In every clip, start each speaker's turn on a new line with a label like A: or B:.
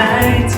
A: I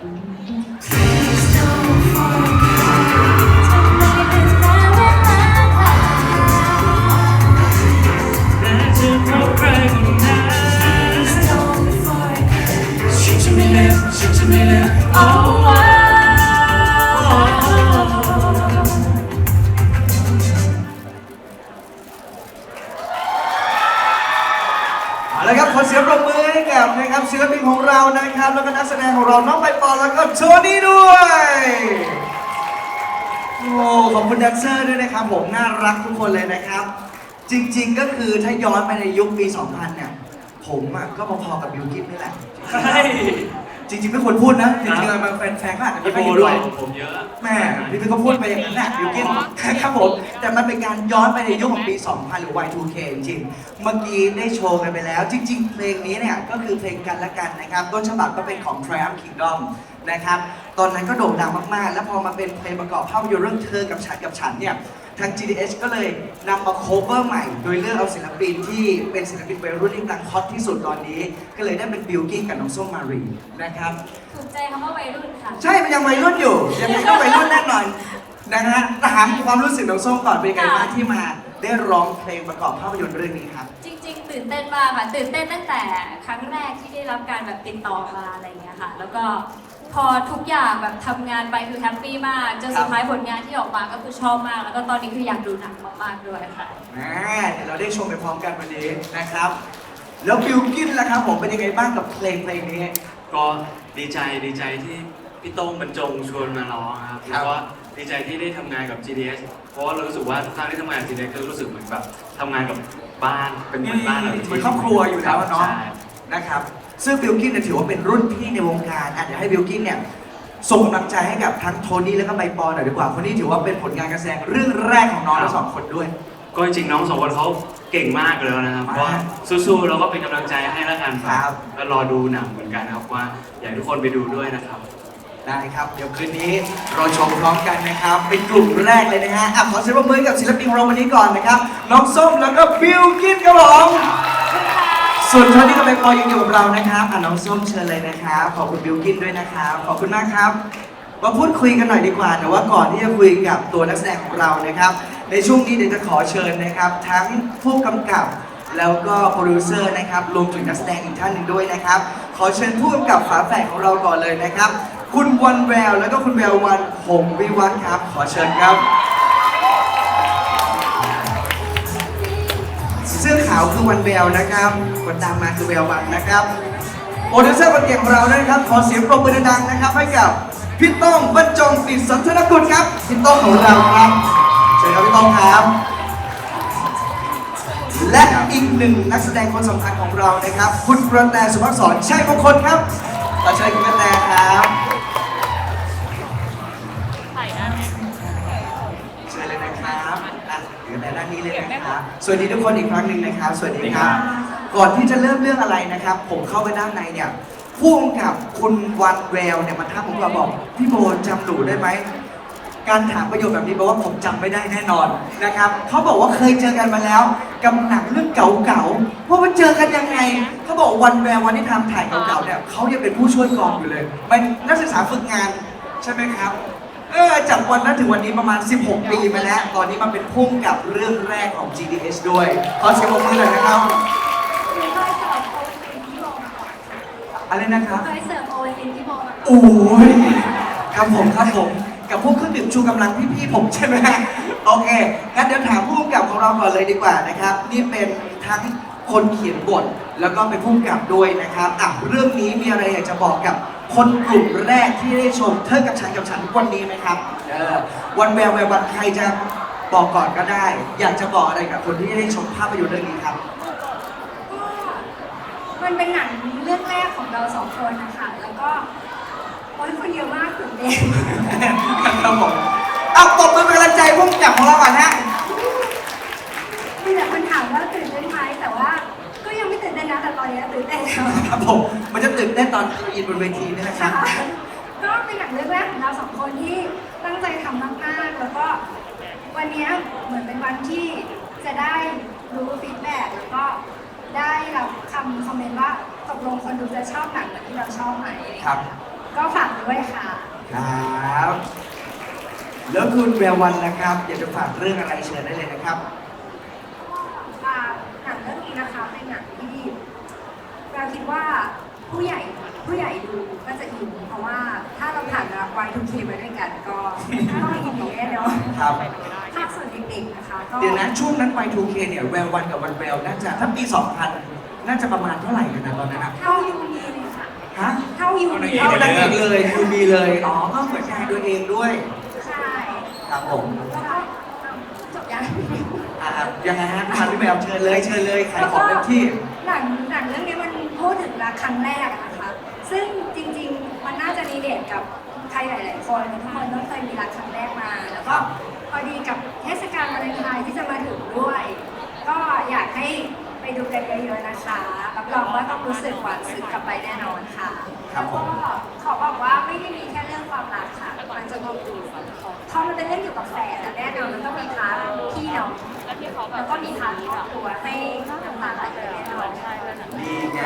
A: Thank you. แด
B: นเซอร์ด้วยนะครับผมน่ารักทุกคนเลยนะครับ จริง ๆ ก็คือถ้าย้อนไปในยุคปี 2000 เนี่ย ผมอะก็พอๆกับบิวกินนี่แหละ
C: ใช่
B: จริงๆไม่ควรพูดนะ จริงๆมันแฟนๆก็อาจจะไม่
C: พี่
B: ค่อย
C: โบ
B: เห็น
C: ด้
B: ด้
C: ว
B: วยย
C: ผมเยอะ
B: แม่พี่พี่ก็พูดไปอย่างนั้นแหละบิวกินครับผม แต่มันเป็นการย้อนไปในยุคของปี 2000 หรือ Y2K จริงๆเมื่อกี้ได้โชว์กันไปแล้ว จริง ๆ เพลงนี้เนี่ยก็คือเพลงกันละกันนะครับต้นฉบับก็เป็นของ Triumph Kingdom นะครับ ตอนนั้นก็โด่งดังมากๆ แล้วพอมาเป็นเพลงประกอบภาพยนตร์เรื่องเธอ กับฉันกับฉันเนี่ย ทาง GDH ก็เลยนำมา cover ใหม่ โดยเลือกเอาศิลปินที่เป็นศิลปินวัยรุ่นที่กำลังฮอตที่สุดตอนนี้ ก็เลยได้เป็นบิลกิ้งกับน้องส้มมารีนะครับ
D: ถูกใจคำว่าวัยรุ่นค่ะ
B: ใช่มันยังวัยรุ่นอยู่ ยังไงก็วัยรุ่นแน่นอนนะฮะถามความรู้สึกน้องส้มก่อนเป็นไงบ้างที่มาได้ร้องเพลงประกอบภาพยนตร์เรื่องนี้ครับ
D: จริง ๆ ตื่นเต้นมากค่ะตื่นเต้นตั้งแต่ครั้งแรกที่ได้รับการแบบติดต่อมาอะไรอย่างเงี้ยค่ะ แล้วก็ พอทุกอย่างแบบทำงานไปคือแฮปปี้มากจนสุดท้ายผลงานที่ออกมาก็คือชอบมาก แล้วก็ตอนนี้คืออยากดูหนังมากๆด้วยค่ะ
B: แหมเดี๋ยวเราได้ชมไปพร้อมกันวันนี้นะครับ แล้วบิวกินล่ะครับผมเป็นยังไงบ้างกับเพลงเพลงนี้
C: ก็ดีใจดีใจที่พี่โต้งบรรจงชวนมาร้องครับ
B: ครับ
C: แล้วก็ดีใจที่ได้ทำงานกับ GDS เพราะว่าเรารู้สึกว่าทุกครั้งที่ทำงานกับ GDS ก็รู้สึกเหมือนแบบทำงานกับบ้านเป็นเหมือนบ้านเรา
B: เหมือนครอบครัวอยู่แล้วอะเนาะ
C: ใช่
B: นะครับ ซึ่งบิลกินเนี่ยถือว่าเป็นรุ่นพี่ในวงการอะเดี๋ยวให้บิลกินเนี่ยส่งกำลังใจให้กับทั้งโทนี่แล้วก็ใบปอหน่อยดีกว่า คนนี้ถือว่าเป็นผลงานการแสดงเรื่องแรกของน้องทั้งสองคนด้วย
C: ก็จริงๆน้องสองคนเขาเก่งมากเลยนะครับ
B: มาก
C: ก็สู้ๆแล้วก็เป็นกำลังใจให้แล้วกัน
B: ครับ
C: ก็รอดูหนังเหมือนกันนะครับว่าอยากให้ทุกคนไปดูด้วยนะครับ
B: ได้ครับ เดี๋ยวคืนนี้เราชมพร้อมกันนะครับ เป็นกลุ่มแรกเลยนะฮะอะขอเสียงปรบมือให้กับศิลปินของเราวันนี้ก่อนนะครับ น้องส้มแล้วก็บิลกินครับผม ส่วนเท่านี้ก็ไปพอยังอยู่กับเรานะครับอะน้องส้มเชิญเลยนะครับ ขอบคุณบิลกินด้วยนะครับ ขอบคุณมากครับ มาพูดคุยกันหน่อยดีกว่าแต่ว่าก่อนที่จะคุยกับตัวนักแสดงของเรานะครับ ในช่วงนี้เดี๋ยวจะขอเชิญนะครับ ทั้งผู้กำกับแล้วก็โปรดิวเซอร์นะครับรวมถึงนักแสดงอีกท่านหนึ่งด้วยนะครับ ขอเชิญผู้กำกับฝาแฝดของเราก่อนเลยนะครับ คุณวันแววแล้วก็คุณแวววันหงวิวัฒน์ครับ ขอเชิญครับ สื้อขาวคือวันแววนะครับคนตามมาคือแวววันนะครับโปรดิวเซอร์คนเก่งของเราด้วยนะครับขอเสียงปรบมือดังๆนะครับให้กับพี่ต้องบรรจงปิดสันทนกุลครับพี่ต้องของเราครับเชิญครับพี่ต้องครับ และอีกหนึ่งนักแสดงคนสำคัญของเรานะครับ คุณกระแตสุภักษรชัยมงคลครับขอเชิญคุณกระแตครับ วัสดีทุกคนอีกครั้งหนึ่งนะครับ สวัสดีครับ ก่อนที่จะเริ่มเรื่องอะไรนะครับ ผมเข้าไปด้านในเนี่ยพ่วงกับคุณวันแววเนี่ยมาทักผมมาบอกพี่โบจำหนูได้ไหมการถามประโยคแบบนี้แปลว่าผมจำไม่ได้แน่นอนนะครับเขาบอกว่าเคยเจอกันมาแล้วกับหนังเรื่องเก่าๆว่ามันเจอกันยังไงเขาบอกวันแวววันที่ทำถ่ายเก่าๆเนี่ยเขายังเป็นผู้ช่วยกองอยู่เลยเป็นนักศึกษาฝึกงานใช่ไหมครับ เออจากวันนั้นถึงวันนี้ประมาณ 16 ปีมาแล้ว ตอนนี้มาเป็นพุ่งกับเรื่องแรกของ GDS ด้วย ขอเสียงปรบมือหน่อยนะครับ
D: เคยเสิร์ฟโอวัลตินที่โบมาก่อน
B: อะไรนะครับ
D: เคยเสิร์ฟโอวัลตินที่โบมาก่อน
B: โอ้ยครับผมครับผม กับพวกเครื่องดื่มชูกำลังพี่ๆผมใช่ไหมโอเคงั้นเดี๋ยวถามผู้กำกับของเราก่อนเลยดีกว่านะครับ นี่เป็นทั้งคนเขียนบทแล้วก็เป็นผู้กำกับด้วยนะครับอะเรื่องนี้มีอะไรอยากจะบอกกับ คนกลุ่มแรกที่ได้ชมเธอกับฉันกับฉันวันนี้ไหมครับ เออ วันแววแวววันใครจะบอกก่อนก็ได้ อยากจะบอกอะไรกับคนที่ได้ชมภาพยนตร์เรื่องนี้ครับ
E: ก็มันเป็นหนังเรื่องแรกของเราสองคนนะคะ แล้วก็โอ้ยคนเยอะมากตื่นเต้น
B: ครับผมเอาตบมือเป็นกำลังใจผู้กำกับของเราก่อนฮะ
E: มีแต่คนถามว่าตื่นเต้นไหมแต่ว่าก็ยังไม่ตื่ นเต้นนะแต่ตอนนี้ตื่นเต้นแล้ว
B: ครับผมมันจะตื่นเต้นตอนอินบนเวทีนี่แหละครับ
E: ค่ะก็เป็นหนังเรื่องแรกของเราสองคนที่ตั้งใจทำมากๆ แล้วก็วันนี้เหมือนเป็นวันที่จะได้รู้ฟีดแบ็กแล้วก็ได้รับคำคอมเมนต์ว่าตกลงคนดูจะชอบหนังเหมือนที่เราชอบไหม
B: ครับ
E: ก็ฝากด้วยค่ะ
B: ครับ แล้วคุณแวววันนะครับอยากจะฝากเรื่องอะไรเชิญได้เลยนะครับ
E: อ่าหนังเรื่องนี้นะคะเป็นหนังที่ เราคิดว่าผู้ใหญ่ผู้ใหญ่ดูก็จะอินเพราะว่าถ้าเราผ่านวัยทุกทีมาด้วยกันก็ต้องอินแน่นอน
B: ครับ
E: ภาคส่วนเด็กๆนะคะก็
B: เดี๋ยวนะช่วงนั้นไป 2K เนี่ยแวววันกับวันแววน่าจะถ้าปี 2000 น่าจะประมาณเท่าไหร่กันนะตอนนั้นอะ
E: เท่ายูมีเลยค่ะ
B: ฮะ
E: เท่ายูมี
B: เท่านางเอกเลยคือมีเลยอ๋อก็เหมือนกันตัวเองด้วย
E: ใช่
B: ครับผม
E: แล้วก็เอาจบยัง
B: อ่ายังไงฮะมาพี่แววเชิญเลยเชิญเลยขายของเต็มที่
E: หนังหนังเรื่องนี้มัน พูดถึงรักครั้งแรกอะนะคะ ซึ่งจริงๆ มันน่าจะรีเลทกับใครหลายๆคนทุกคนต้องเคยมีรักครั้งแรกมา แล้วก็พอดีกับเทศกาลวาเลนไทน์ที่จะมาถึงด้วย ก็อยากให้ไปดูกันเยอะๆนะคะรับรองว่าต้องรู้สึกหวานซึ้งกลับไปแน่นอนค่ะ
B: ครับผม
E: แล้วก็ขอบอกว่าไม่ได้มีแค่เรื่องความรักค่ะมันจะมีพอมันเป็นเรื่องเกี่ยวกับแฟนอะแน่นอนมันต้องมีพาร์ทพี่น้องแล้วก็มีพาร์ทครอบครัวให้น้ำตาไหลกันแน่ นี่
B: ไง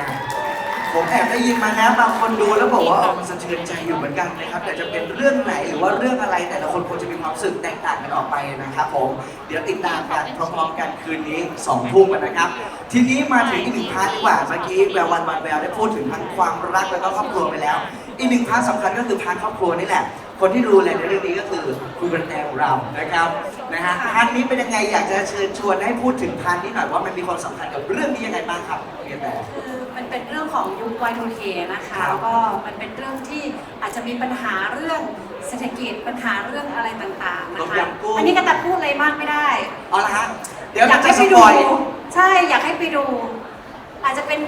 B: ผมแอบได้ยินมานะบางคนดูแล้วบอกว่าเออมันสะเทือนใจอยู่เหมือนกันนะครับ แต่จะเป็นเรื่องไหนหรือว่าเรื่องอะไรแต่ละคนคงจะมีความรู้สึกแตกต่างกันออกไปนะครับผม เดี๋ยวติดตามกันพร้อมๆกันคืนนี้2องทุ่มนนะครับ ทีนี้มาถึงอีกหนึ่งพาร์ทดีกว่าเมื่อกี้แวววันวันแววได้พูดถึงทั้งความรักแล้วก็ครอบครัวไปแล้ว อีกหนึ่งพาร์ทสำคัญก็คือพาร์ทครอบครัวนี่แหละ คนที่ดูแลในเรื่องนี้ก็คือคุณกระแตของเรานะครับนะฮะพาร์ทนี้เป็นยังไงอยากจะเชิญชวนให้พูดถึงพาร์ทนี้หน่อยว่ามันมีความสำคัญกับเรื่องนี้ยังไงบ้างครับคุณกระแต
F: คือมันเป็นเรื่องของยุค Y2K นะคะ
B: ครับ
F: แล้วก็มันเป็นเรื่องที่อาจจะมีปัญหาเรื่องเศรษฐกิจปัญหาเรื่องอะไรต่างๆนะ
B: ต้ม
F: คะ
B: ยำกุ้ง
F: อันนี้ก็แต่พูดอะไรมากไม่ได้
B: เอาละฮะเดี๋ยว
F: อยาก
B: จะ
F: ให้
B: ส
F: ไป
B: ป
F: ดู
B: อย
F: ใช่อยากให้ไปดู อาจจะเป็น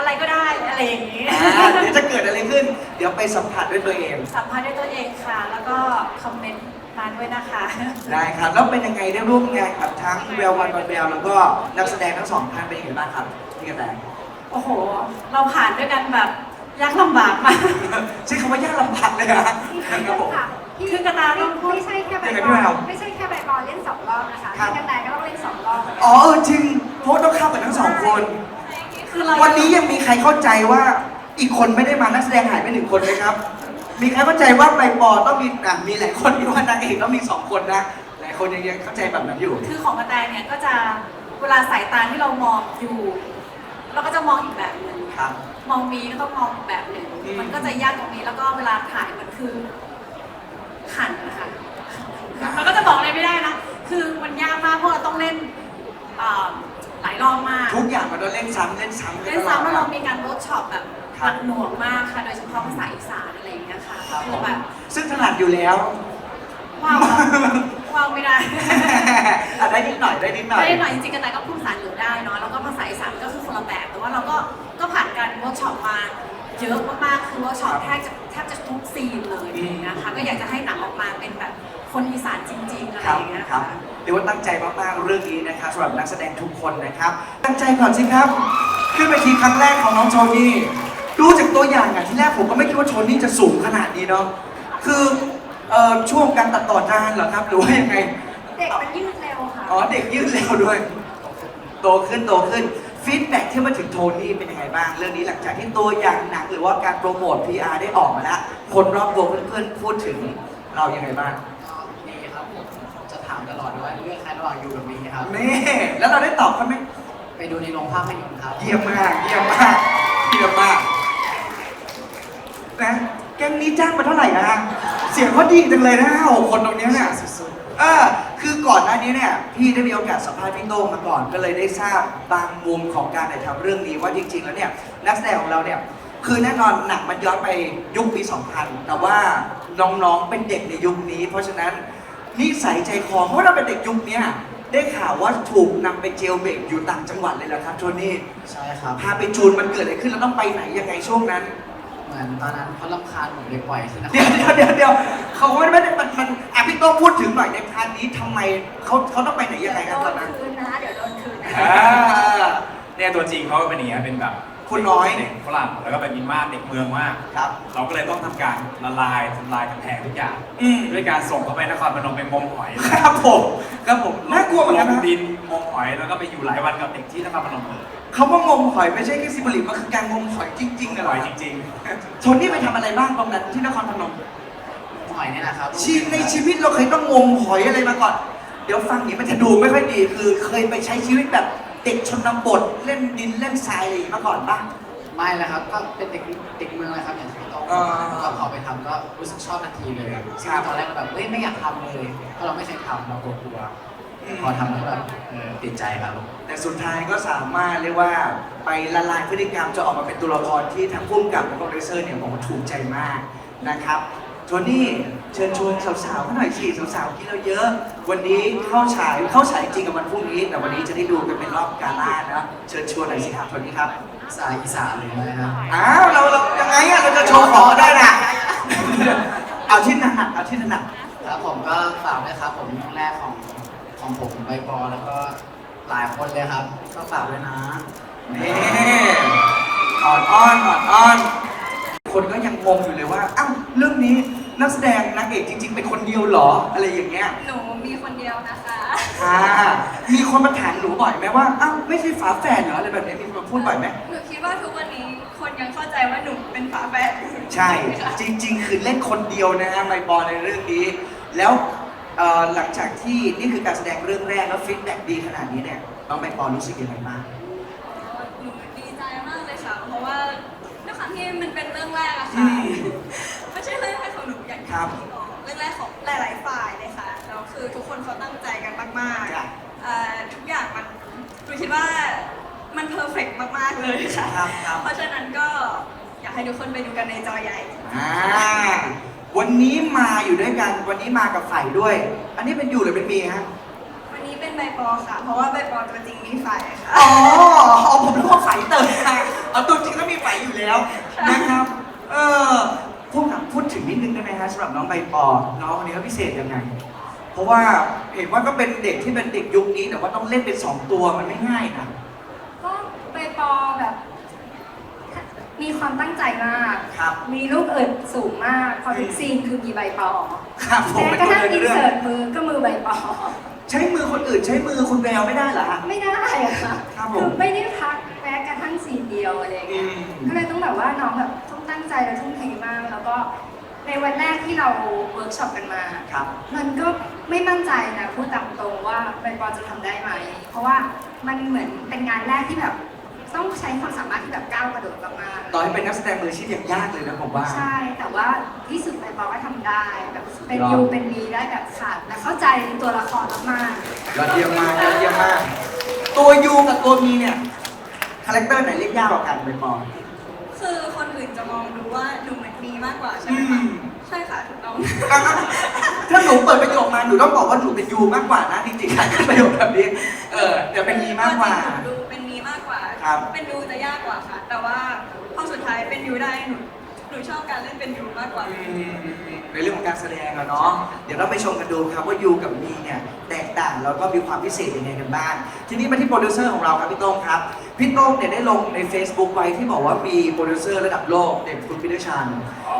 F: อะไรก็ได้อะไรอย่างนี้
B: อ่าเดี๋ยวจะเกิดอะไรขึ้น เดี๋ยวไปสัมผัสด้วยตัวเอง
F: สัมภาษณ์ด้วยตัวเองค่ะ แล้วก็คอมเมนต์มาด้วยนะคะ
B: ได้ครับ แล้วเป็นยังไงได้ร่วมงานกับทั้งแวววันวันแววแล้วก็นักแสดงทั้งสองท่านเป็นยังไงบ้างครับพี่กระแต
F: โอ้โห เราผ่านด้วยกันแบบยากลำบากมาก
B: ใช้คำว่ายากลำบากเลยนะ
E: พี่
B: ครับผม
E: ค่ะพี่
F: คือกระดาษต้องพูด
E: ไม่ใช่แค่ใบ
B: ยังไง
E: บ
B: พี่
E: อ
B: แวว
E: ลไม่ใช่แค่ใบบอลเล่นสองรอบนะคะ
B: ครับ
E: พี่กระแตก็ต้องเล่นสองรอบ
B: อ๋อเออจริงเพราะต้องเข้ากับทั้งสองคน
F: คือเรา
B: วันนี้ยังมีใครเข้าใจว่าอีกคนไม่ได้มานักแสดงหายไปหนึ่งคนไหมครับ มีใครเข้าใจว่าใบปอต้องมีอะมีหลายคนที่ว่านางเอกต้องมีสองคนนะหลายคนยังยังเข้าใจแบบนั้นอยู่
F: คือของกระแตเนี่ยก็จะเวลาสายตาที่เรามองอยู่ เราก็จะมองอีกแบบหนึ่ง
B: ครับ
F: มองมีก็ต้องมองอีกแบบหนึ่ง
B: อืม
F: มันก็จะยากตรงนี้แล้วก็เวลาถ่ายมันคือหันนะคะมันก็จะบอกอะไรไม่ได้นะคือมันยากมากเพราะเราต้องเล่นเอ่อ หลายรอบมาก
B: ทุกอย่างมันต้องเล่นซ้ำเล่นซ้ำกั
F: เล่น
B: ตลอด
F: ซ้ำแล้ว
B: ค
F: เรา
B: รับ
F: มีการเวิร์กช็อปแบบ
B: ครั
F: ห
B: บ
F: นักหน่วงมากค่ะ โดยเฉพาะภาษาอีสานอะไรอย่างเงี้ยค่ะ
B: ครับ
F: คือแบบ
B: ซึ่งถนัดอยู่แล้ว
F: ว้าวว้าวไม่ได้
B: อะได้นิดหน่อยได้นิดหน่อย
F: ได้หน่อยจริงๆกันแต่ก็พูดภาษาเหนือได้เนาะแล้วก็ภาษาอีสานก็คือคนละแบบแต่ว่าเราก็ก็ผ่านการเวิร์กช็อปมาเยอะมากๆคือเวิร์กช็อปแทบจะแทบจะทุกซีนเลยอะไรอย่างเงี้ยค่ะก็อยากจะให้หนังออกมาเป็นแบบ คนอีสานจริงๆอะไร
B: ค
F: อ
B: รับ
F: ย่างเงี้ย
B: ครั
F: ค่ะ
B: บเรียกว่าตั้งใจมากๆเรื่องนี้นะครับสำหรับนักแสดงทุกคนนะครับ ตั้งใจก่อนสิครับ ขึ้นไปทีครั้งแรกของน้องโทนี่ดูจากตัวอย่างอะที่แรกผมก็ไม่คิดว่าโทนี่จะสูงขนาดนี้เนาะคือเอ่อช่วงการตัดต่อนานเหรอครับ หรือว่ายังไง
E: เด็กมันยืดเร็วค่ะ
B: อ๋อเด็กยืดเร็วด้วย โตขึ้นโตขึ้นฟีดแบ็กที่มาถึงโทนี่เป็นยังไงบ้าง เรื่องนี้หลังจากที่ตัวอย่างหนังหรือว่าการโปรโมท PR ได้ออกมาแล้ว คนรอบตัวเพื่อนๆพูดถึงเรายังไงบ้าง
G: ดีครับผมจะถามตลอดว่าเลือกใครระหว่างยูกับมีครับ
B: นี่แล้วเราได้ตอบเขาไหม
G: ไปดูในโรงภาพยนตร์ครับ
B: เยี่ยมมากเยี่ยมมากเยี่ยมมากนะแก๊งนี้จ้างมาเท่าไหร่นะฮะเสียงเขาดีจังเลยนะหกคนตรงเนี้ยเนี่ย
G: สุด
B: เออคือก่อนหน้านี้เนี่ยพี่ได้มีโอกาสสัมภาษณ์พี่โต้งมาก่อน ก็เลยได้ทราบบางมุมของการถ่ายทำเรื่องนี้ว่าจริง ๆ แล้วเนี่ยนักแสดงของเราเนี่ยคือแน่นอนหนังมันย้อนไปยุคปี 2000 แต่ว่าน้องๆเป็นเด็กในยุคนี้ เพราะฉะนั้น นิสัยใจคอเพราะเราเป็นเด็กยุคเนี้ยได้ข่าวว่าถูกนำไปเจลเบรกอยู่ต่างจังหวัดเลยเหรอครับโทนี่
G: ๆใช่ครับ
B: พาไปจูนมันเกิดอะไรขึ้นแล้วต้องไปไหนยังไงช่วงนั้น
G: เหมือนตอนนั้นเขาลำคาญผมเลยปล่อยที่นคร
B: เดี๋ยวเดี๋ยวเดี๋ยวเดี๋ยวเขาไม่ได้มันมันอะพี่โต้องพูดถึงหน่อยในพาร์ทนี้ทำไมเขาเขาต้องไปไหนยังไง
E: เดี๋
B: กั
E: ย
B: น
E: ว
B: ต
E: โด
B: อน
E: น
B: นั้น
E: คืนนะ เดี๋ยวโดนคืน
H: อ่าเนี่ยตัวจริงเขาก็เป็นอย่างเงี้ยเป็นแบบ
B: คุณน้อย
H: เด็กฝรั่งแล้วก็เป็นมินมาสเด็กเมืองมาก
B: ครับ
H: เราก็เลยต้องทำการละลายทำลายกำแพงทุกอย่าง
B: อืม
H: ด้วยการส่งเขาไปนครพนมไปงมหอย
B: ครับผมครับผมน่ากลัวเหมือนกัน
H: ล
B: นะ
H: งดินงมหอยแล้วก็ไปอยู่หลายวันกับเด็กที่นครพนมเลย
B: เขาว่างมหอยไม่ใช่แค่ซิมบลิกมันคือการงมหอยจริงๆนะ
H: ห
B: เหร
H: อ
B: อย
H: จริง
B: โทนี่ไปทำอะไรบ้างตรงนั้นที่นครพนม
G: หอยเนี่ยนะครับ
B: ชีในชีวิตเราเคยต้องงมหอยอะไรมาก่อน เดี๋ยวฟังนี้มันจะดูไม่ค่อยดีคือเคยไปใช้ชีวิตแบบ เด็กชนบทเล่นดินเล่นทรายอะไรอย่างนี้มาก่อนปะ
G: ไม่แล้วครับก็เป็นเด็กเด็กเมืองเลยครับอย่างที่โต
B: อ่า
G: แล้วก็พอไปทำก็รู้สึกชอบทันทีเลยซึ่งตอนแรกก็แบบเฮ้ยไม่อยากทำเลยเพราะเราไม่เคยทำเรากลัวๆพอทำแล้วแบบเออติดใจครับ
B: แต่สุดท้ายก็สามารถเรียกว่าไปละลายพฤติกรรมจะออกมาเป็นตัวละครที่ทั้งพุ่มกับและโปรดิวเซอร์เนี่ยบอกว่าถูกใจมากนะครับ โทนี่เชิญชวนสาวๆเขาหน่อยสิสาวๆที่เราเยอะ วันนี้เข้าฉายเข้าฉายจริงกับวันพรุ่งนี้ แต่วันนี้จะได้ดูกันเป็นรอบกาล่านะเชิญชวนหน่อยสิครับโทนี่ครับ
G: สายอีสานเลยนะครับ
B: อ้าวเราเรายังไงอะเราจะโชว์ของได้น่ะเอาที่ถนัดเอาที่ถนัด
G: ครับผมก็ฝากด้วยครับผมเรื่องแรกของของผมใบปอแล้วก็หลายคนเลยครับ ก็ฝากด้วยนะ
B: นี่อ่อนอ้อนอ่อนอ้อน คนก็ยังงงอยู่เลยว่าอ้าวเรื่อง นี้นักแสดงนางเอกจริง ๆ เป็นคนเดียวเหรออะไรอย่างเงี้ย
D: หนูมีคนเดียวนะคะ
B: อ่ามีคนมาถามหนูบ่อยไหมว่าอ้าวไม่ใช่ฝาแฝดเหรออะไรแบบนี้มีคนมาพูดบ่อยไหม
D: หนูคิดว่าทุกวันนี้คนยังเข้าใจว่าหนูเป็นฝาแฝด
B: ใช่จริง ๆ คือเล่นคนเดียวนะฮะไมบอลในเรื่องนี้ แล้วเอ่อหลังจากที่นี่คือการแสดงเรื่องแรกแล้วฟีดแบ็กดีขนาดนี้เนี่ยน้องไมบอลรู้สึกยังไงบ้าง
D: หนูดีใจมากเลยค่ะ เพราะว่าด้วยความที่มันเป็นเรื่องแรกอะ
B: อื
D: ค่ะ
B: ครับ
D: พี่บอกเรื่องแรกของหลาย ๆ ฝ่ายเลยค่ะแล้วคือทุกคนเขาตั้งใจกันมาก
B: จ้ะ
D: ๆเอ่อทุกอย่างมันหนูคิดว่ามันเพอร์เฟกต์มากๆเลยค่ะ
B: ครับครับ
D: เพราะฉะนั้นก็อยากให้ทุกคนไปดูกันในจอใหญ่
B: อ่า วันนี้มาอยู่ด้วยกัน วันนี้มากับฝ่ายด้วย อันนี้เป็นอยู่หรือเป็นมีฮะ
D: วันนี้เป็นใบปอค่ะ เพราะว่าใบปอตัวจริงมีฝ่ายค่ะ
B: อ๋ออ๋อผมรู้ว่าฝ่ายเติมนะเอาตัวจริงแล้วมีฝ่ายอยู่แล้วนะครับ เออ พูดพูดถึงนิดนึงได้ไหมฮะสำหรับน้องใบปอ น้องคนนี้เขาพิเศษยังไง เพราะว่าเห็นว่าก็เป็นเด็กที่เป็นเด็กยุคนี้แต่ว่าต้องเล่นเป็นสองตัวมันไม่ง่ายนะ
E: ก็ใบปอแบบ มีความตั้งใจมาก
B: ครับ
E: มีลูกเอิดสูงมากพอทุกซีนคือมีใบปอ
B: ครับผม
E: แม้
B: เป็น
E: กระ
B: คน
E: ทั่ง
B: เดิน
E: อิน
B: เรื่อง
E: เสิร์ตมือก็มือใบปอ
B: ใช้มือคนอื่นใช้มือคุณแววไม่ได้เหรอฮะ
E: ไม่ได้อะค่ะ
B: ครับผม
E: คือไม่ได้พักแม้กระทั่งซีนเดียวอะไรอย่างเงี้ย
B: อืม
E: ก็เลยต้องแบบว่าน้องแบบต้องตั้ง ใจและทุ่มเทมากแล้วก็ในวันแรกที่เราเวิร์กช็อปกันมา
B: ครับ
E: มันก็ไม่มั่นใจนะพูดตามตรงว่าใบปอจะทำได้ไหม เพราะว่ามันเหมือนเป็นงานแรกที่แบบต้องใช้ความสามารถที่แบบก้าวกระโดดมากๆ
B: ต่อให้เป็นนักแสดงมืออาชีพยังยากเลยนะผมว่า
E: ใช่ แต่ว่าที่สุดไปบอกว่าทำได้แบบเป็น
B: ยอด
E: ยูเป็นมีได้แบบขาดและเข้าใจตัวละครมาก
B: ยอดเยี่ยมมากยอดเยี่ยมมาก ตัวยูกับตัวมีเนี่ยคาแรคเตอร์ไหนเรียกยากกว่ากันเป็นปอ
D: คื อคนอื่นจะมองดูว่าหนูเหมือนมีมากกว่าใช่ไหมคะ
B: อืม
D: ใช่ค่ะถูกต้อง
B: อะถ้าหนูเปิดประโยคมาหนูต้องบอกว่าหนูเป็นยูมากกว่านะจริงๆค่ะประโยคแบบนี้ เออเดี๋ยวเป็นมีมากกว่า
D: หนูดูเป็นมีมากกว่า
B: ครับ
D: เป็นดูจะยากกว่าค่ะ แต่ว่าพอสุดท้ายเป็นยูได้หนู หนูชอบการเล่นเป็นยูมากกว่า
B: ในเรื่องของการแสดงอะเนาะ เดี๋ยวเราไปชมกันดูครับว่ายูกับมีเนี่ยแตกต่างแล้วก็มีความพิเศษยังไงกันบ้าง ทีนี้มาที่โปรดิวเซอร์ของเราครับพี่โต้งครับ พี่โต้งเนี่ยได้ลงใน Facebook ไว้ที่บอกว่ามีโปรดิวเซอร์ระดับโลกเด็กคุณพิทชัน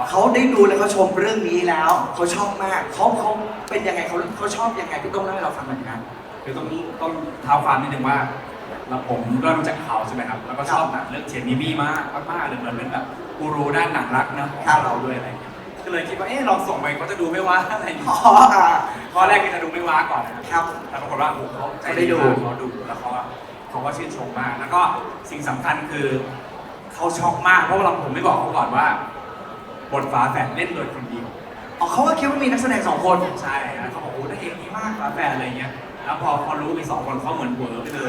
B: เขาได้ดูและเขาชมเรื่องนี้แล้วเขาชอบมากเขาเขาเป็นยังไงเขาเขาชอบยังไงพี่โต้งเล่าให้เราฟังหน่อยครับ
H: คือต้องต้องเท้าความนิดนึงว่าเราผมก็รู้จักเขาใช่ไหมครับ แล้วก็ชอบหนังเรื่องเชนนีมี่มากมากๆเลยเหมือนเป็นแบบ กูรูด้านหนังรักเนอะของ
B: ครับ
H: เราด้วยอะไรอย่างเงี้ยก็เลยคิดว่าเอ๊ะลองส่งไปเขาจะดูไม่ว่าอะไรอย่างเงี้
B: อ๋
H: ย
B: ออ่า
H: ข้อแรกก็จะดูไม่ว่าก่อนนะครับ
B: ครับ
H: แต่ปรากฏว่าโอ้โหเขาใจ
B: เขาได้
H: ดี
B: ดู
H: มากเขาดูแล้วเขาก็เขาก็ชื่นชมมาก แล้วก็สิ่งสำคัญคือเขาช็อกมาก เพราะว่าเราผมไม่บอกเขาก่อนว่า บทฝาแฝดเล่นโดยคนเดียว
B: อ๋อเขาก็คิดว่ามีนักแสดงสองคน
H: ใช่แล้วเขาบอกโอ้ได้เอกดีมากฝาแฝดอะไรเงี้ย แล้วพอพอรู้มีสองคนเขาเหมือนเวอร์ไปเลย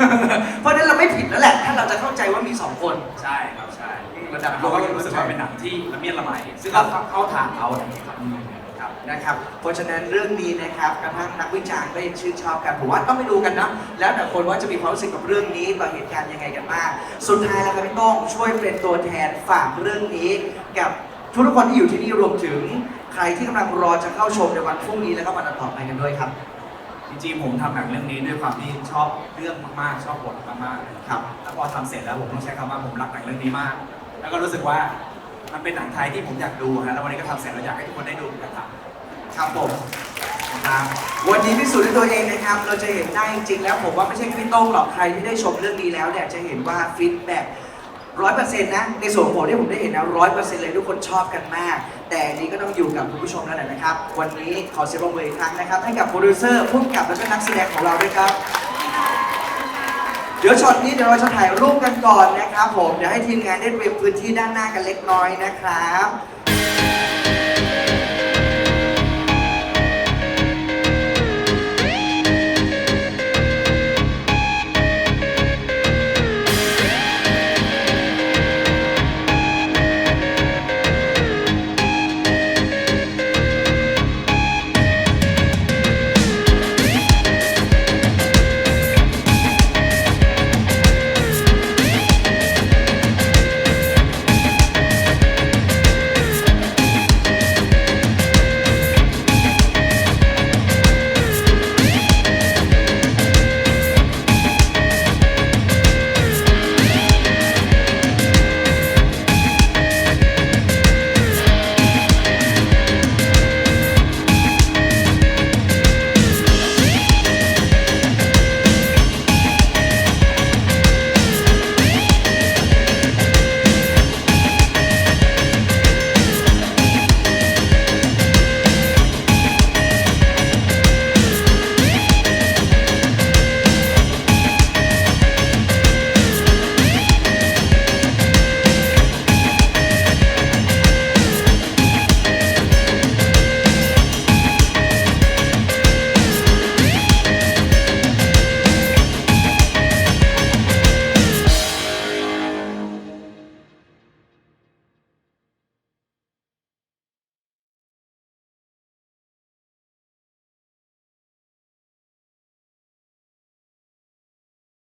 B: เพราะฉะนั้นเราไม่ผิดแล้วแหละ ถ้าเราจะเข้าใจว่ามีสองคน
H: ใช่ครับใช่
B: ระดับ
H: เขาก็รู้สึกว่าเป็นหนังที่ละเมียดละไมซึ่ง
B: ครั
H: เรา
B: บ
H: เข้าทางเขาอย่างนี้ครับครับ
B: นะครับ เพราะฉะนั้นเรื่องนี้นะครับกระทั่งนักวิจารณ์ก็ยังชื่นชอบกันผมว่าต้องไปดูกันนะ แล้วแต่คนว่าจะมีความรู้สึกกับเรื่องนี้ต่อเหตุการณ์ยังไงกันบ้าง สุดท้ายแล้วครับพี่โต้องช่วยเป็นตัวแทนฝากเรื่องนี้ กับทุกๆคนที่อยู่ที่นี่รวมถึง ใครที่กำลังรอจะเข้าชมในวันพรุ่งนี้แล้วก็วันต่อไปกันด้วยครับ
H: จริงๆผมทำหนังเรื่องนี้ด้วยความที่ชอบเรื่องมากๆ ชอบบทมากๆ
B: ครับ
H: แล้วพอทำเสร็จแล้วผมต้องใช้คำว่าผมรักหนังเรื่องนี้มาก แล้วก็รู้สึกว่ามันเป็นหนังไทยที่ผมอยากดูฮะแล้ววันนี้ก็ทำเสร็จแล้วอยากให้ทุกคนได้ดูกันครับ
B: ครับผมครับวันนี้พิสูจน์ด้วยตัวเองนะครับ เราจะเห็นได้จริงๆแล้วผมว่าไม่ใช่พี่โต้งหรอกใครที่ได้ชมเรื่องนี้แล้วเนี่ยจะเห็นว่าฟีดแบ็กร้อยเปอร์เซ็นต์นะ ในส่วนของผมที่ผมได้เห็นนะร้อยเปอร์เซ็นต์เลยทุกคนชอบกันมาก แต่นนี้ก็ต้องอยู่กับคุณผู้ชมแล้วแหละนะครับ วันนี้ขอเสียงปรบมืออีกครั้งนะครับ ให้กับโปรดิวเซอร์ผู้กำกับและก็นักแสดงของเราด้วยครับ เดี๋ยวช็อตนี้เดี๋ยวเราจะถ่ายรูปกันก่อนนะครับผม เดี๋ยวให้ทีมงานได้เตรียมพื้นที่ด้านหน้ากันเล็กน้อยนะครับ